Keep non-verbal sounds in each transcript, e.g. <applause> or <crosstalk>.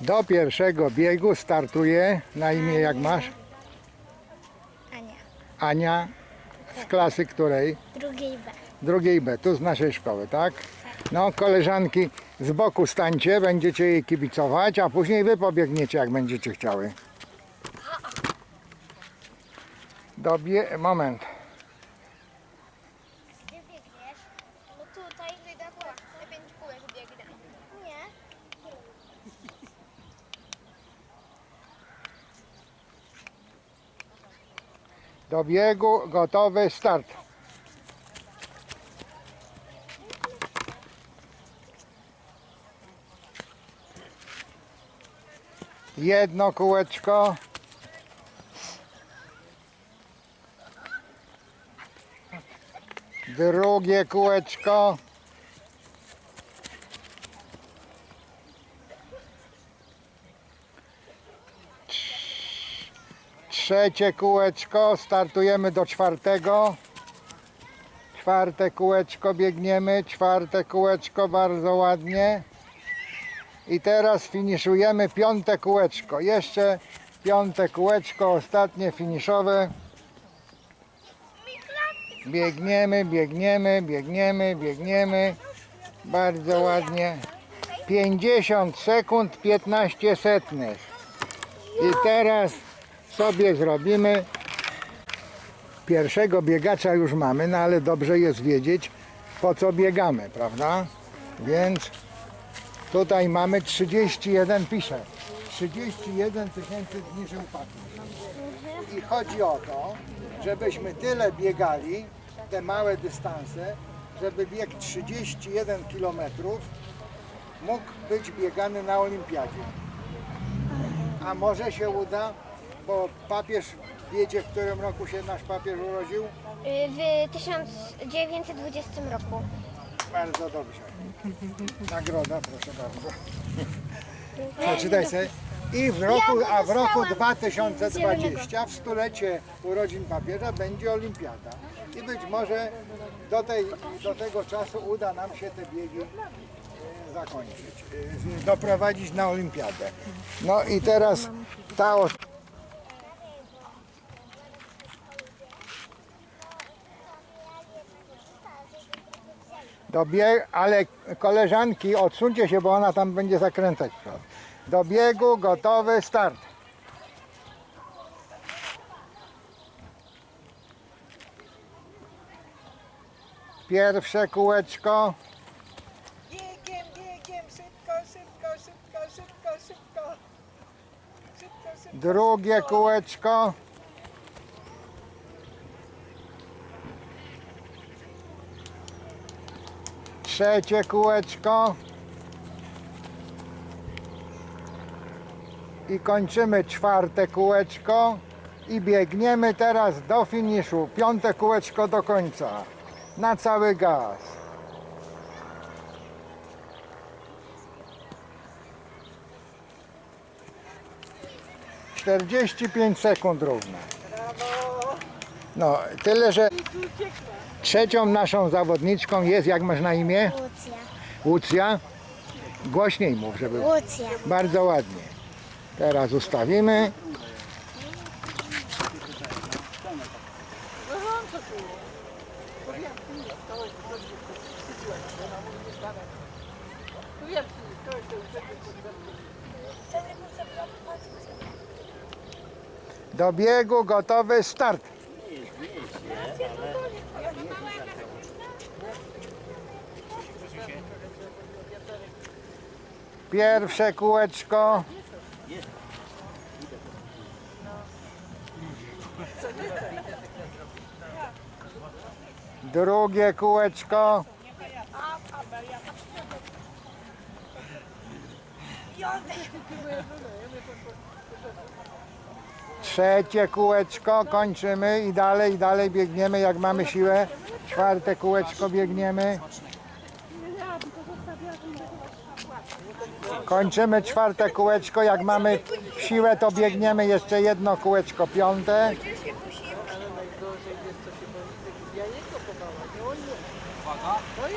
Do pierwszego biegu startuje na imię jak masz? Ania. Ania z klasy której? Drugiej B. Drugiej B, tu z naszej szkoły, tak? No, koleżanki z boku stańcie, będziecie jej kibicować, a później wy pobiegniecie, jak będziecie chciały. Dobie... moment. Gdzie biegniesz? No tutaj. Wydawła. Na pięć kółek biegnę. Nie. Do biegu, gotowy, start. Jedno kółeczko. Drugie kółeczko. Trzecie kółeczko, startujemy do czwartego. Czwarte kółeczko biegniemy, czwarte kółeczko bardzo ładnie. I teraz finiszujemy piąte kółeczko. Jeszcze piąte kółeczko, ostatnie finiszowe. Biegniemy, biegniemy, biegniemy, biegniemy. Bardzo ładnie. 50 sekund, 15 setnych. I teraz sobie zrobimy. Pierwszego biegacza już mamy, no ale dobrze jest wiedzieć po co biegamy, prawda? Więc tutaj mamy 31 pisze. 31 tysięcy dni żyłpaku. I chodzi o to, żebyśmy tyle biegali, te małe dystanse, żeby bieg 31 km mógł być biegany na olimpiadzie. A może się uda, bo papież wiecie, w którym roku się nasz papież urodził? W 1920 roku. Bardzo dobrze. <laughs> Nagroda, proszę bardzo. <laughs> Przeczytaj sobie. I w roku, a w roku 2020, w stulecie urodzin papieża, będzie olimpiada. I być może do, tej, do tego czasu uda nam się te biegi e, zakończyć, e, doprowadzić na olimpiadę. No i teraz ta ale koleżanki, odsuńcie się, bo ona tam będzie zakręcać. Do biegu, gotowy, start. Pierwsze kółeczko, Biegiem, biegiem, szybko, szybko, szybko, szybko, szybko. Szybko, szybko. drugie kółeczko, trzecie kółeczko i kończymy czwarte kółeczko i biegniemy teraz do finiszu, piąte kółeczko do końca, na cały gaz. Czterdzieści pięć sekund równe. No, tyle, że trzecią naszą zawodniczką jest, jak masz na imię? Łucja. Łucja. Głośniej mów, żeby... Łucja. Bardzo ładnie. Teraz ustawimy. Do biegu gotowy start. Pierwsze kółeczko. Drugie kółeczko. Trzecie kółeczko, kończymy i dalej, i dalej biegniemy jak mamy siłę. Czwarte kółeczko biegniemy. Kończymy czwarte kółeczko, jak mamy siłę to biegniemy jeszcze jedno kółeczko piąte.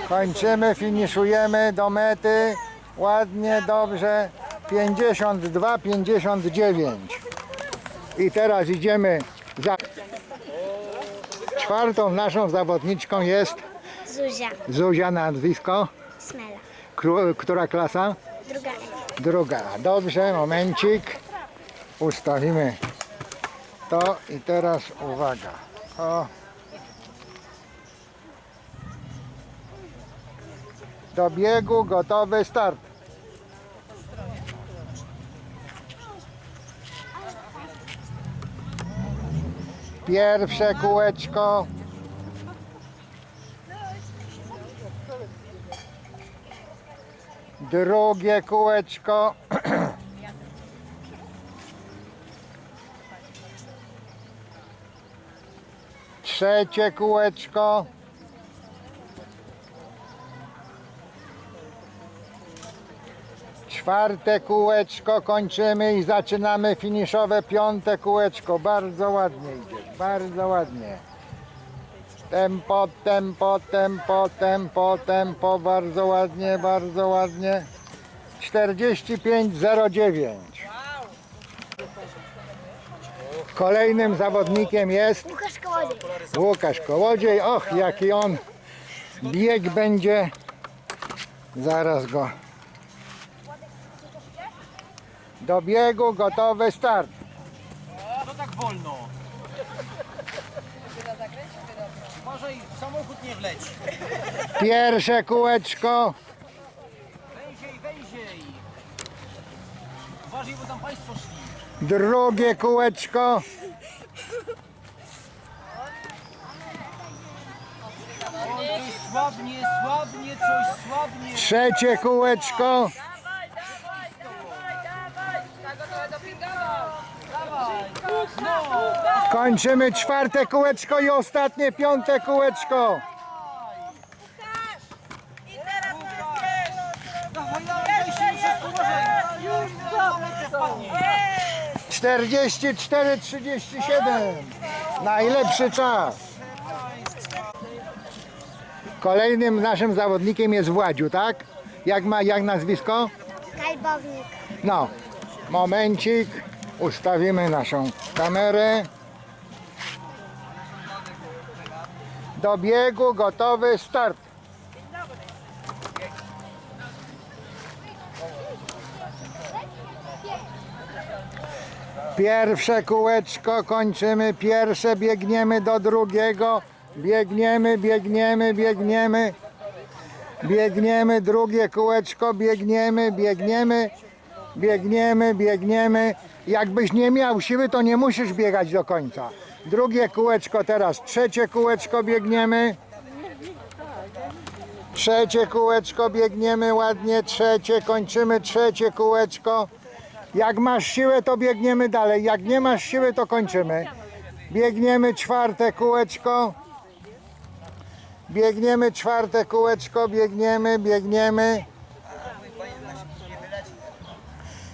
Kończymy, finiszujemy do mety. Ładnie, dobrze. 52, 59. I teraz idziemy za... Czwartą naszą zawodniczką jest Zuzia. Zuzia na nazwisko. Smela. Która klasa? Druga. Dobrze, momencik. Ustawimy to i teraz uwaga. O. Do biegu gotowy start. Pierwsze kółeczko. Drugie kółeczko. Trzecie kółeczko. Czwarte kółeczko kończymy i zaczynamy finiszowe piąte kółeczko. Bardzo ładnie idzie, bardzo ładnie. Tempo, tempo, tempo, tempo, tempo, bardzo ładnie, bardzo ładnie. 45,09. Kolejnym zawodnikiem jest Łukasz Kołodziej. Łukasz Kołodziej. Och, jaki on bieg będzie. Zaraz go. Do biegu gotowy start. No tak wolno. Uważaj, samochód nie wleci. Pierwsze kółeczko. Węziej, węziej. Uważaj, bo tam państwo szli. Drugie kółeczko. Oj, coś słabnie, słabnie, coś słabnie. Trzecie kółeczko. Kończymy czwarte kółeczko i ostatnie piąte kółeczko. Już, dawaj, wpadnie. 44-37. Najlepszy czas. Kolejnym naszym zawodnikiem jest Władziu, tak? Jak ma jak nazwisko? Kalbownik. No, momencik. Ustawimy naszą kamerę. Do biegu gotowy start. Pierwsze kółeczko kończymy, pierwsze biegniemy do drugiego, biegniemy, biegniemy, biegniemy, biegniemy, drugie kółeczko, biegniemy, biegniemy, biegniemy, biegniemy. Jakbyś nie miał siły, to nie musisz biegać do końca. Drugie kółeczko teraz, trzecie kółeczko biegniemy. Trzecie kółeczko biegniemy ładnie, trzecie, kończymy trzecie kółeczko. Jak masz siłę, to biegniemy dalej. Jak nie masz siły, to kończymy. Biegniemy czwarte kółeczko. Biegniemy czwarte kółeczko, biegniemy, biegniemy.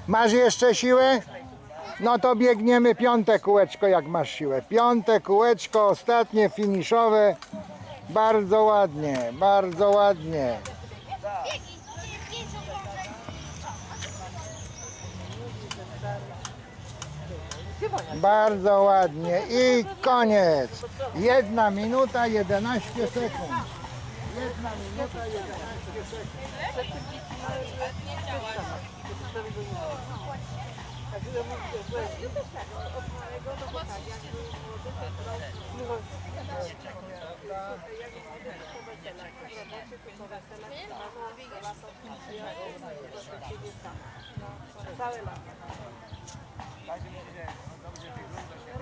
Masz jeszcze siłę? No to biegniemy piąte kółeczko, jak masz siłę. Piąte kółeczko, ostatnie, finiszowe. Bardzo ładnie, bardzo ładnie. Bardzo ładnie i koniec. Jedna minuta 11 sekund. Jedna minuta 11 sekund.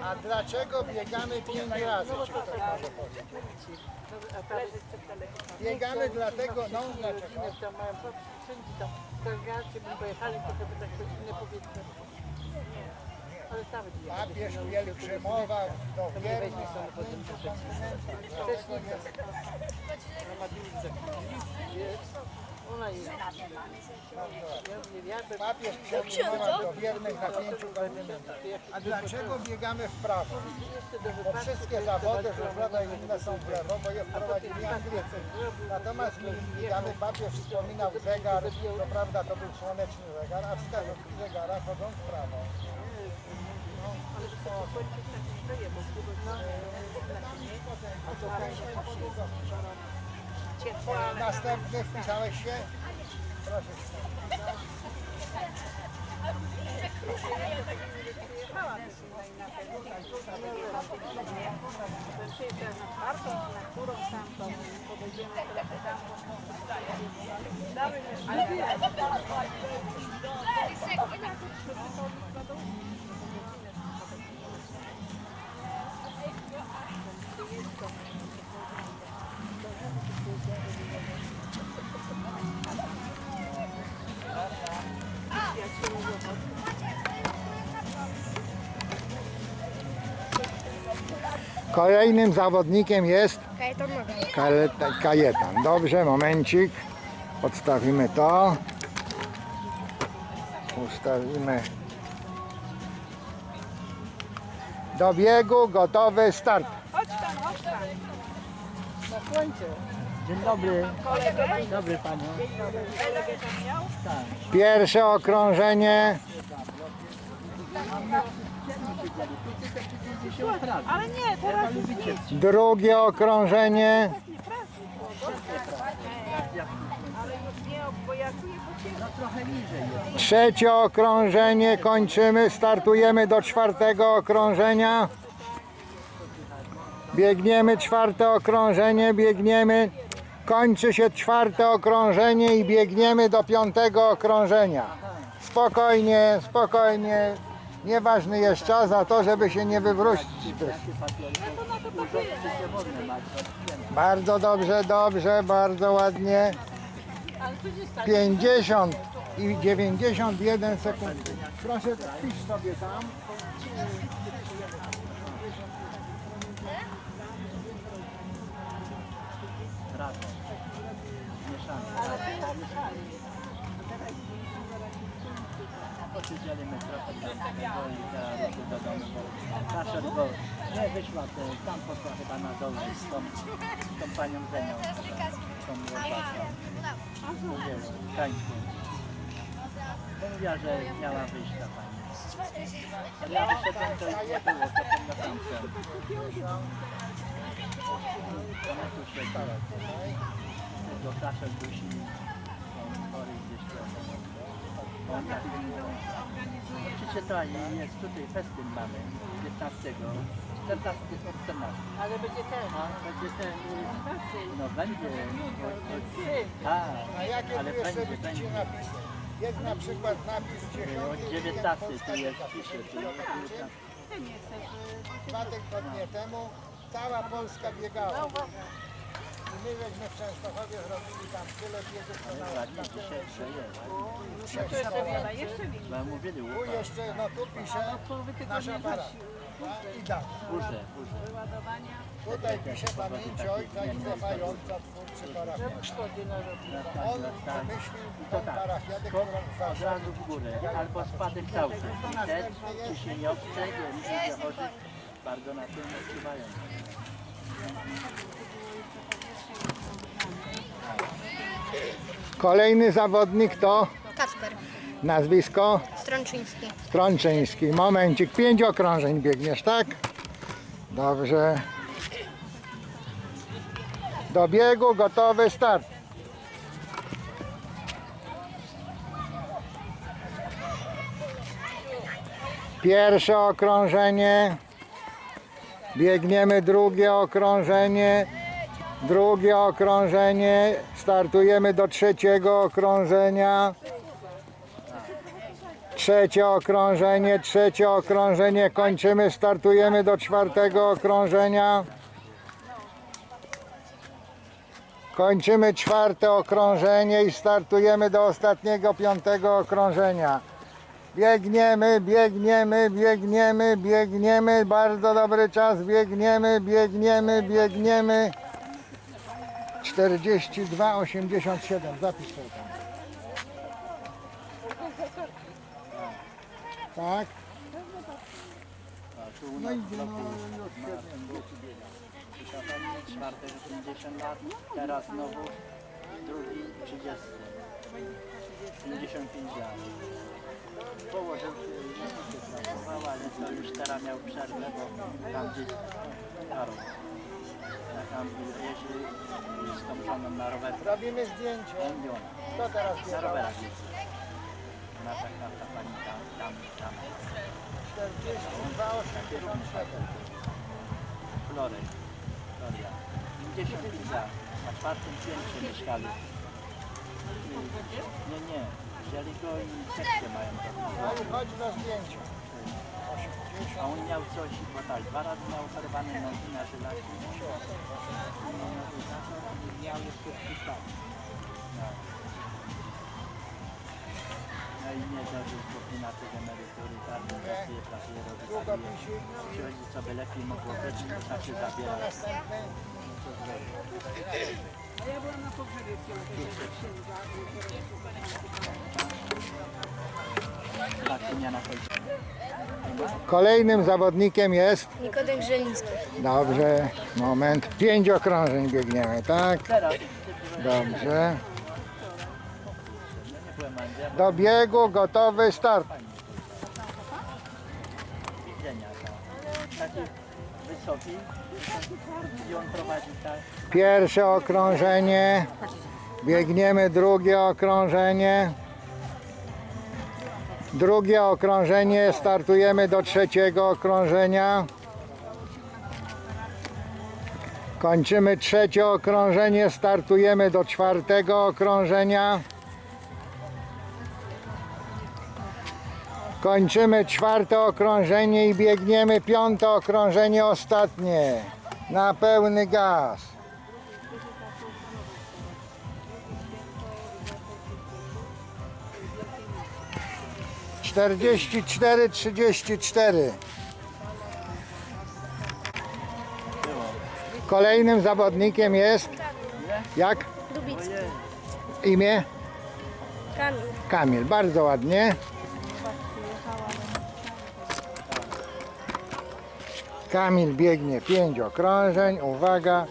A dlaczego biegamy pięć razy? Biegamy dlatego, no dlaczego? Wszędzie tam delegacie, by pojechali, to by tak inne powietrze. Papież pielgrzymowa do wierni na pięciu kontynentach. Ona Żona jest. Ja mówię, ja bym... Papież przemówił do wiernych na pięciu kontynentach. A dlaczego biegamy w prawo? Bo wszystkie zawody, żużlowe i inne są w lewo, bo je wprowadzili Anglicy. Natomiast my biegamy, papież wspominał zegar, to prawda to był słoneczny zegar, a wskazówki zegara chodzą w prawo. Następny wpisałeś się? Proszę. przyjechałam Kolejnym zawodnikiem jest Kajetan. Kaleta- Kajetan. Dobrze, momencik. Odstawimy to. Ustawimy. Do biegu, gotowy, start. chodź tam, chodź tam. Na słońce. Dzień dobry. Kolegę? Dobry panią. Pierwsze okrążenie. Ale nie, teraz Drugie okrążenie. Trzecie okrążenie. Kończymy. Startujemy do czwartego okrążenia. Biegniemy czwarte okrążenie. Biegniemy. Kończy się czwarte okrążenie i biegniemy do piątego okrążenia. Spokojnie, spokojnie. Nieważny jest czas, a to, żeby się nie wywrócić. Bardzo dobrze, dobrze, bardzo ładnie. 50 i 91 sekund. Proszę, pisz sobie tam. Podzielimy trochę tamtego i teraz do domu, bo Kaszer go nie wyszła, to tam poszła chyba na dole z tą, z tą panią Zenią, tą tańcu. Bo mówiła, że miała wyjść ta pani. Ale ja wyszedłem, to ich nie było, potem na tamtę. Ona tu się tego Kaszer dusi, on chory gdzieś tam. To jest tutaj festyn mamy 15, 14, od 14. Ale będzie ten. A będzie ten, y, no będzie, A jakie ale tu jeszcze będzie, będzie. Jest na przykład napis 10. Od 19 tu jest, pisze, tu jest 19. Ten jesteś. Dwa tygodnie temu cała Polska biegała. I my żeśmy w Częstochowie zrobili tam tyle biegów, co na Ładnie dzisiaj więcej. Bo mówili, Tu łupa, jeszcze, no tu pisze nasz aparat. I data. burze, burze. wyładowania. Tutaj pisze pamięć ojca Józefa Jąca, twórcy parafian. Szkody narodowe. On wymyślił I tą tak, parafiadę, którą od zawsze razu w górę, albo spadek całkiem. I też ciśnieniowce, ludzie chorzy bardzo na tym odczuwają. Kolejny zawodnik to Kacper. nazwisko Strączyński. Strączyński. Momencik, pięć okrążeń biegniesz, tak? Dobrze. Do biegu, gotowy, start. Pierwsze okrążenie. Biegniemy drugie okrążenie. Drugie okrążenie. Startujemy do trzeciego okrążenia. Trzecie okrążenie, trzecie okrążenie, kończymy, startujemy do czwartego okrążenia. Kończymy czwarte okrążenie i startujemy do ostatniego piątego okrążenia. Biegniemy, biegniemy, biegniemy, biegniemy, bardzo dobry czas, biegniemy, biegniemy, biegniemy. 42,87. Zapisz sobie tam. Tak? No nas i w bloku no, ma świetnie. Czwartek 50 lat, teraz znowu drugi 30. 55 lat. Położył się ale to już teraz miał przerwę, bo tam gdzieś Karol. Tam jeździ z tą żoną na rowerze. Robimy zdjęcie. Kto teraz Na rowerach jeździ. Nasza karta pani tam, tam, tam. 42,87. Flory. Gloria. 55 lat. Na czwartym piętrze mieszkali. Nie, nie. Wzięli go i sekcję mają tam. No i chodź do zdjęcia. A on miał coś, bo tak, dwa razy miał operowane nogi na. No, no, to znaczy, miał jeszcze szpital. No. No i nie dożył na tych emerytury, tak, pracuje, pracuje, robi. Długopisik. Przychodzi, co by lepiej mogło być, to tak się zabiera. Następny. A ja byłam na pogrzebie wczoraj księdza. To nie na końcu. Kolejnym zawodnikiem jest, Nikodem Grzeliński. dobrze, moment, pięć okrążeń biegniemy, tak? Dobrze. Do biegu, gotowy, start. I on prowadzi tak. Pierwsze okrążenie, biegniemy drugie okrążenie. Drugie okrążenie, startujemy do trzeciego okrążenia. Kończymy trzecie okrążenie, startujemy do czwartego okrążenia. Kończymy czwarte okrążenie i biegniemy piąte okrążenie ostatnie. Na pełny gaz. Czterdzieści cztery, trzydzieści cztery. Kolejnym zawodnikiem jest jak Dubicki. imię? Kamil. Kamil, bardzo ładnie. Kamil biegnie pięć okrążeń. Uwaga,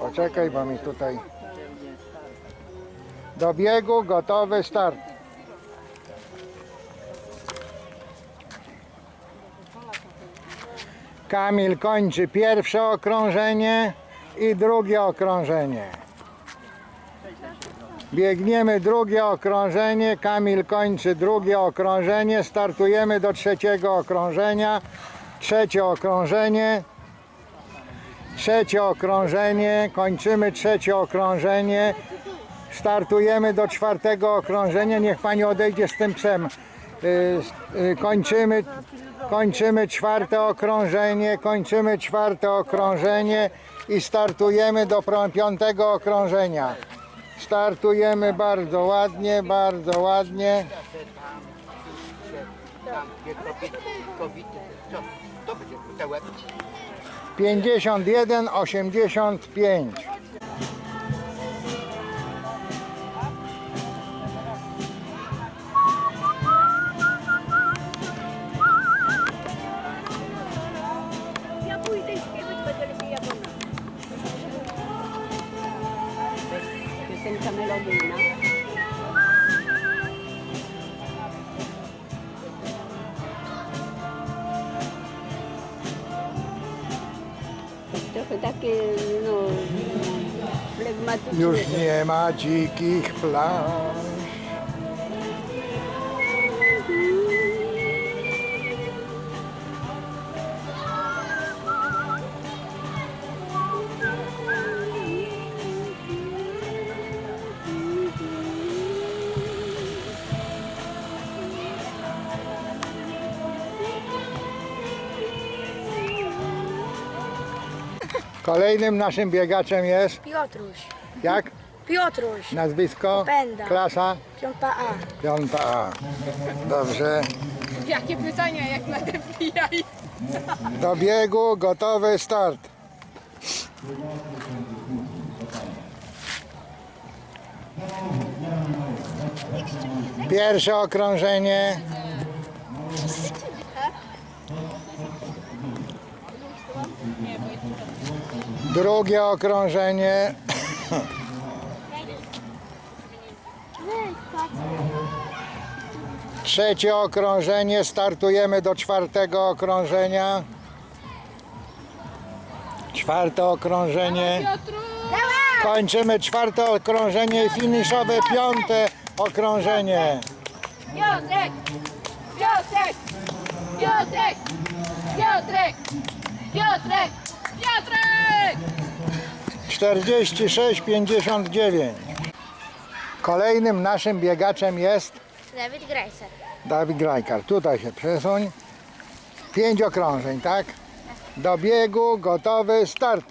poczekaj, bo mi tutaj. Do biegu, gotowy, start. Kamil kończy pierwsze okrążenie i drugie okrążenie. Biegniemy drugie okrążenie, Kamil kończy drugie okrążenie, startujemy do trzeciego okrążenia, trzecie okrążenie, trzecie okrążenie, kończymy trzecie okrążenie, startujemy do czwartego okrążenia, niech Pani odejdzie z tym psem. Y, y, Kończymy, kończymy czwarte okrążenie, kończymy czwarte okrążenie i startujemy do piątego okrążenia. Startujemy bardzo ładnie, bardzo ładnie. Tam, gdzie te łeb. 51, 85. ma dzikich plaż. Kolejnym naszym biegaczem jest, Piotruś. jak? Piotruś. Nazwisko? Pęda. Klasa? Piąta A. Piąta A. Dobrze. Jakie pytania, jak na FBI? Do biegu, gotowy, start. Pierwsze okrążenie. Drugie okrążenie. Trzecie okrążenie. Startujemy do czwartego okrążenia. Czwarte okrążenie. Kończymy czwarte okrążenie i finiszowe piąte okrążenie. Piotrek! Piotrek! Piotrek! Piotrek! Piotrek! Piotrek! 46,59. Kolejnym naszym biegaczem jest Dawid Grajcer. Dawid Grajkar. Tutaj się przesuń. Pięć okrążeń, tak? Do biegu, gotowy, start.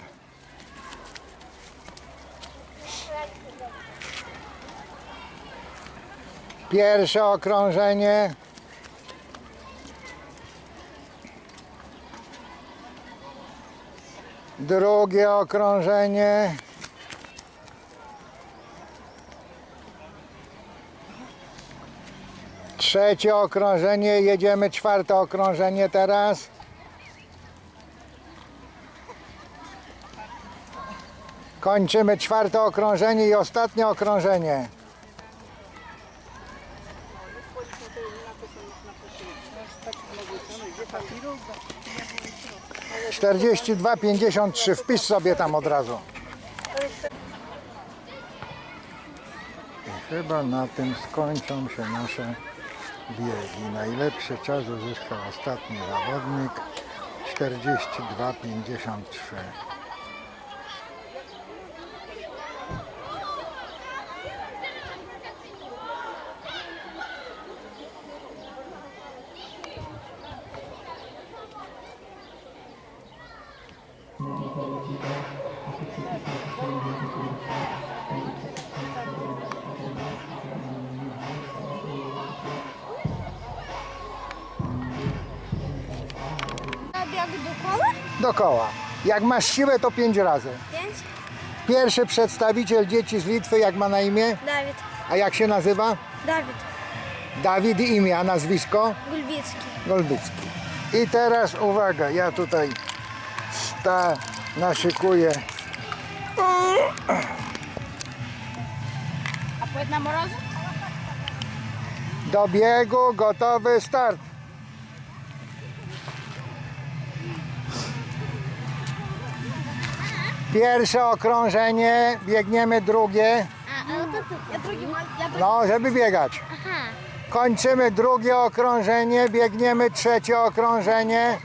Pierwsze okrążenie. Drugie okrążenie. Trzecie okrążenie, jedziemy czwarte okrążenie teraz. Kończymy czwarte okrążenie i ostatnie okrążenie. Czterdzieści dwa pięćdziesiąt trzy. Wpisz sobie tam od razu. I chyba na tym skończą się nasze biegi. Najlepszy czas uzyskał ostatni zawodnik 42,53. Jak masz siłę, to pięć razy. Pięć. Pierwszy przedstawiciel dzieci z Litwy, jak ma na imię? Dawid. A jak się nazywa? Dawid. Dawid imię, a nazwisko? Gulbicki. Golbycki. I teraz uwaga, ja tutaj sta naszykuję. A płet na morozu? Do biegu, gotowy, start. Pierwsze okrążenie, biegniemy drugie, A, ale to ty. Ja drugi mam. Ja drugi. no żeby biegać. Aha. Kończymy drugie okrążenie, biegniemy trzecie okrążenie,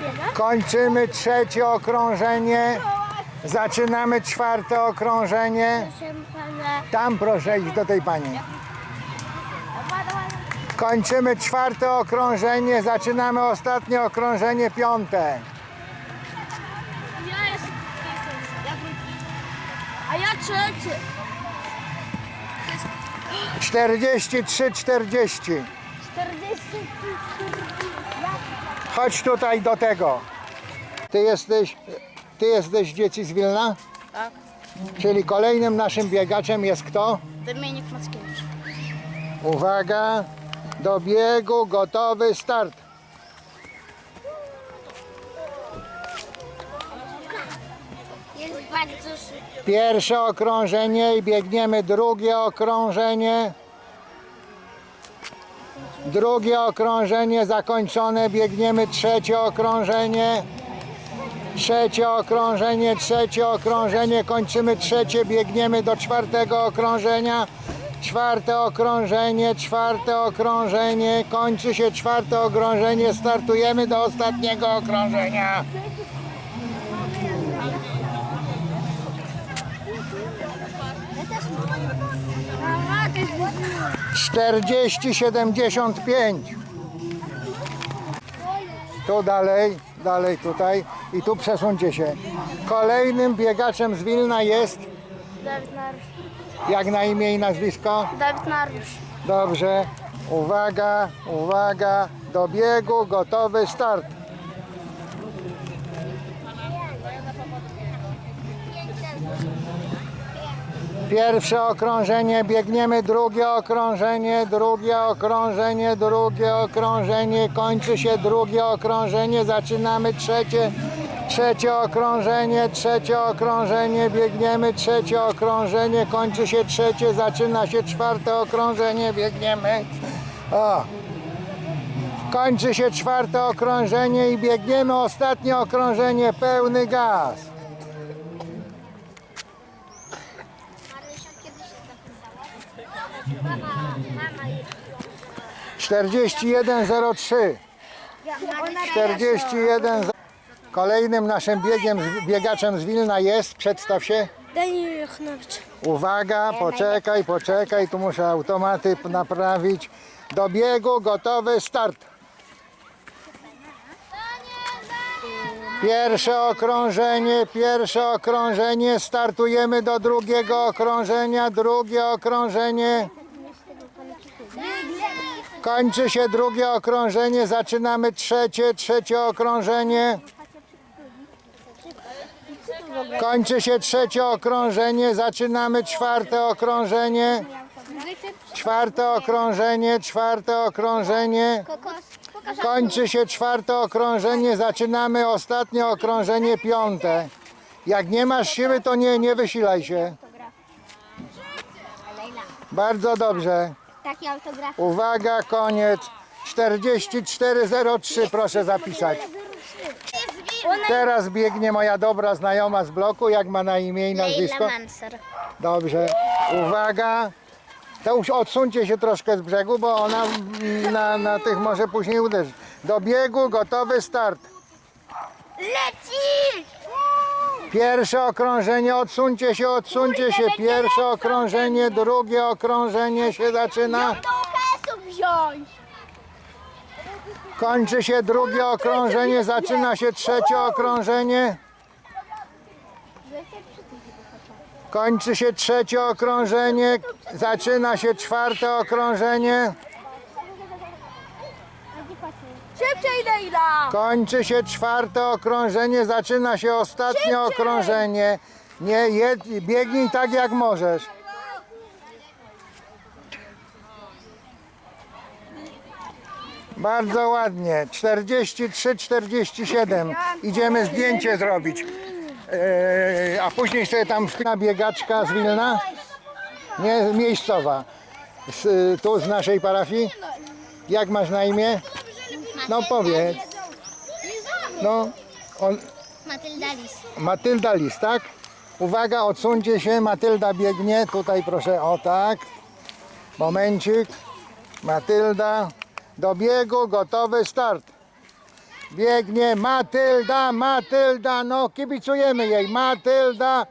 biega? kończymy trzecie okrążenie, zaczynamy czwarte okrążenie. Proszę pana. Tam proszę iść do tej pani. Kończymy czwarte okrążenie, zaczynamy ostatnie okrążenie, piąte. Ja trzeci. 43, 40. 40. Chodź tutaj do tego. Ty jesteś, ty jesteś dzieci z Wilna? Tak. Czyli kolejnym naszym biegaczem jest kto? Dominik Mackiewicz. Uwaga, do biegu, gotowy, start. Pierwsze okrążenie i biegniemy. Drugie okrążenie. Drugie okrążenie zakończone, biegniemy. Trzecie okrążenie. Trzecie okrążenie, trzecie okrążenie, kończymy trzecie, biegniemy do czwartego okrążenia. Czwarte okrążenie, czwarte okrążenie, kończy się czwarte okrążenie, startujemy do ostatniego okrążenia. 40, 75. Tu dalej, dalej tutaj i tu przesuńcie się. Kolejnym biegaczem z Wilna jest, Dawid Narusz. jak na imię i nazwisko? Dawid Narusz. Dobrze. Uwaga, uwaga, do biegu, gotowy, start. Pierwsze okrążenie, biegniemy drugie okrążenie, drugie okrążenie, drugie okrążenie, kończy się drugie okrążenie, zaczynamy trzecie, trzecie okrążenie, trzecie okrążenie, biegniemy trzecie okrążenie, kończy się trzecie, zaczyna się czwarte okrążenie, biegniemy. O. Kończy się czwarte okrążenie i biegniemy ostatnie okrążenie, pełny gaz. 41.03 41 Kolejnym naszym biegiem, biegaczem z Wilna jest, przedstaw się. Daniel Jachnowicz. Uwaga, poczekaj, poczekaj, tu muszę automaty naprawić. Do biegu, gotowy, start. Pierwsze okrążenie, pierwsze okrążenie, startujemy do drugiego okrążenia, drugie okrążenie. Kończy się drugie okrążenie, zaczynamy trzecie, trzecie okrążenie. Kończy się trzecie okrążenie, zaczynamy czwarte okrążenie. Czwarte okrążenie, czwarte okrążenie. Kończy się czwarte okrążenie, zaczynamy ostatnie okrążenie, piąte. Jak nie masz siły, to nie, nie wysilaj się. Bardzo dobrze. Taki autograf. Uwaga, koniec. 4403 proszę zapisać. Teraz biegnie moja dobra znajoma z bloku. Jak ma na imię i nazwisko? Manser. Dobrze. Uwaga. To już odsuńcie się troszkę z brzegu, bo ona na, na tych może później uderzyć. Do biegu, gotowy start. Leci! Pierwsze okrążenie, odsuńcie się, odsuńcie się. Pierwsze okrążenie, drugie okrążenie się zaczyna. Wziąć! Kończy się drugie okrążenie, zaczyna się trzecie okrążenie. Kończy się trzecie okrążenie, zaczyna się czwarte okrążenie. Szybciej Leila! Kończy się czwarte okrążenie, zaczyna się ostatnie okrążenie. Nie, jed, biegnij tak jak możesz. Bardzo ładnie. 43, 47. Idziemy zdjęcie zrobić. Eee, a później sobie tam wpina biegaczka z Wilna. Nie, miejscowa. Z, tu z naszej parafii. Jak masz na imię? No powiedz. No, on, Matylda Lis. Matylda Lis, tak? Uwaga, odsuńcie się, Matylda biegnie. Tutaj proszę, o tak. Momencik. Matylda. Do biegu, gotowy start. Biegnie Matylda, Matylda, no kibicujemy jej. Matylda,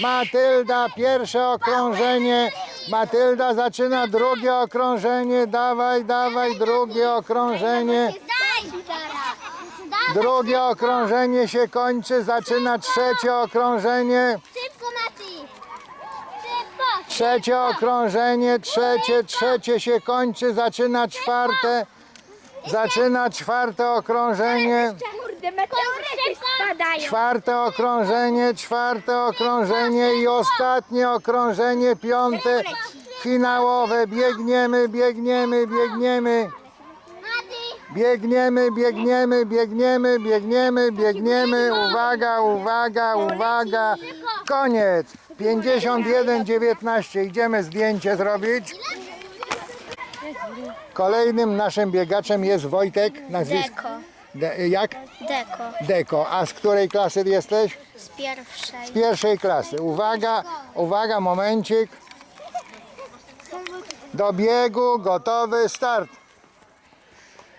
Matylda, pierwsze okrążenie. Matylda zaczyna drugie okrążenie. Dawaj, dawaj, drugie okrążenie. Drugie okrążenie się kończy, zaczyna trzecie okrążenie. Szybko Mati! Szybko! Trzecie okrążenie, trzecie, trzecie się kończy, zaczyna czwarte. Zaczyna czwarte okrążenie. Kurde, meteoryty spadają! Czwarte okrążenie, czwarte okrążenie i ostatnie okrążenie, piąte, finałowe. Biegniemy, biegniemy, biegniemy. Biegniemy, biegniemy, biegniemy, biegniemy, biegniemy. Uwaga, uwaga, uwaga. Koniec. 51-19. Idziemy zdjęcie zrobić. Kolejnym naszym biegaczem jest Wojtek. Nazwisko? Deko. De, jak? Deko. Deko. A z której klasy jesteś? Z pierwszej. Z pierwszej klasy. Uwaga, uwaga, momencik. Do biegu, gotowy, start.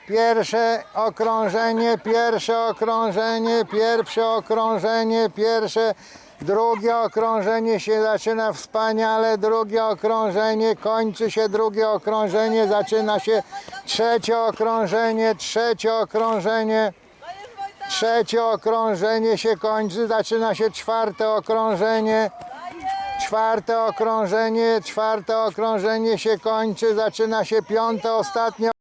Pierwsze okrążenie, pierwsze okrążenie, pierwsze okrążenie, pierwsze, drugie okrążenie się zaczyna wspaniale, drugie okrążenie, kończy się drugie okrążenie, zaczyna się trzecie okrążenie, trzecie okrążenie. Trzecie okrążenie się kończy, zaczyna się czwarte okrążenie. Czwarte okrążenie, czwarte okrążenie się kończy, zaczyna się piąte, ostatnie